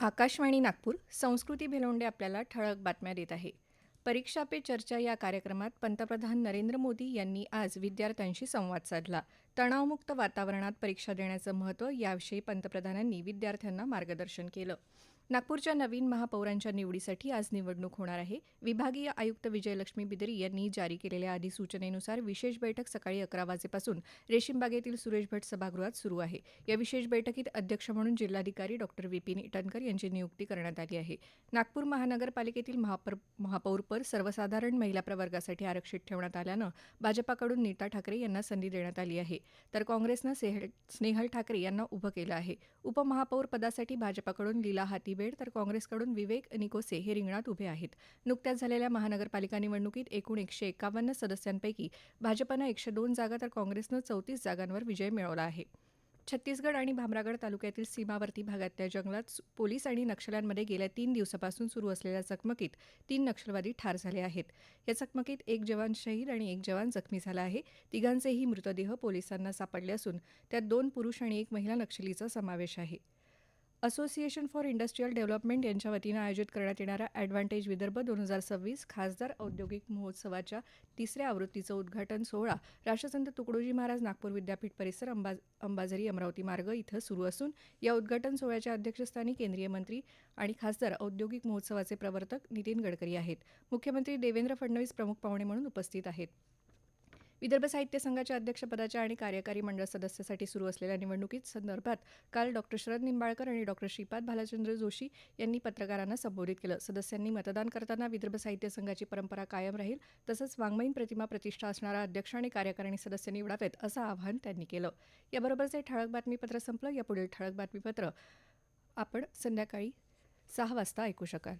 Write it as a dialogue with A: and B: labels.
A: आकाशवाणी नागपूर संस्कृती भेलोंडे आपल्याला ठळक बातम्या देत आहे. परीक्षा पे चर्चा या कार्यक्रमात पंतप्रधान नरेंद्र मोदी यांनी आज विद्यार्थ्यांशी संवाद साधला. तणावमुक्त वातावरणात परीक्षा देण्याचं महत्त्व याविषयी पंतप्रधानांनी विद्यार्थ्यांना मार्गदर्शन केलं. नागपूरच्या नवीन महापौरांच्या निवडीसाठी आज निवडणूक होणार आहे. विभागीय आयुक्त विजयलक्ष्मी बिदरी यांनी जारी केलेल्या अधिसूचनेनुसार विशेष बैठक सकाळी अकरा वाजेपासून रेशीमबागेतील सुरेश भट सभागृहात सुरू आहे. या विशेष बैठकीत अध्यक्ष म्हणून जिल्हाधिकारी डॉक्टर विपिन इटनकर यांची नियुक्ती करण्यात आली आहे. नागपूर महानगरपालिकेतील महापौर महापौरपद सर्वसाधारण महिला प्रवर्गासाठी आरक्षित ठेवण्यात आल्यानं भाजपाकडून नीता ठाकरे यांना संधी देण्यात आली आहे. तर काँग्रेसनं सेहल स्नेहल ठाकरे यांना उभं केलं आहे. उपमहापौर पदासाठी भाजपाकडून लीला हाती हातीबेड तर काँग्रेसकडून विवेक निकोसे हे रिंगणात उभे आहेत. नुकत्याच झालेल्या महानगरपालिका निवडणुकीत एकूण एकशे एकावन्न सदस्यांपैकी भाजपनं एकशे दोन जागा तर काँग्रेसनं चौतीस जागांवर विजय मिळवला आहे. छत्तीसगड आणि भामरागड तालुक्यातील सीमावर्ती भागातल्या जंगलात पोलीस आणि नक्षल्यांमध्ये गेल्या तीन दिवसापासून सुरू असलेल्या चकमकीत तीन नक्षलवादी ठार झाले आहेत. या चकमकीत एक जवान शहीद आणि एक जवान जखमी झाला आहे. तिघांचेही मृतदेह पोलिसांना सापडले असून त्यात दोन पुरुष आणि एक महिला नक्षलीचा समावेश आहे. असोसिएशन फॉर इंडस्ट्रीयल डेव्हलपमेंट यांच्या वतीनं आयोजित करण्यात येणाऱ्या ॲडव्हान्टेज विदर्भ दोन हजार सव्वीस खासदार औद्योगिक महोत्सवाच्या तिसऱ्या आवृत्तीचं उद्घाटन सोहळा राष्ट्रसंत तुकडोजी महाराज नागपूर विद्यापीठ परिसर अंबा अंबाझरी अमरावती मार्ग इथं सुरू असून या उद्घाटन सोहळ्याच्या अध्यक्षस्थानी केंद्रीय मंत्री आणि खासदार औद्योगिक महोत्सवाचे प्रवर्तक नितीन गडकरी आहेत. मुख्यमंत्री देवेंद्र फडणवीस प्रमुख पाहुणे म्हणून उपस्थित आहेत. विदर्भ साहित्य संघाच्या अध्यक्षपदाच्या आणि कार्यकारी मंडळ सदस्यासाठी सुरू असलेल्या निवडणुकीत संदर्भात काल डॉक्टर शरद निंबाळकर आणि डॉक्टर श्रीपाद भालचंद्र जोशी यांनी पत्रकारांना संबोधित केलं. सदस्यांनी मतदान करताना विदर्भ साहित्य संघाची परंपरा कायम राहील तसंच वाङ्मयीन प्रतिमा प्रतिष्ठा असणारा अध्यक्ष आणि कार्यकारिणी सदस्य निवडावेत असं आवाहन त्यांनी केलं. याबरोबरच हे ठळक बातमीपत्र संपलं. यापुढील ठळक बातमीपत्र आपण संध्याकाळी सहा वाजता ऐकू शकाल.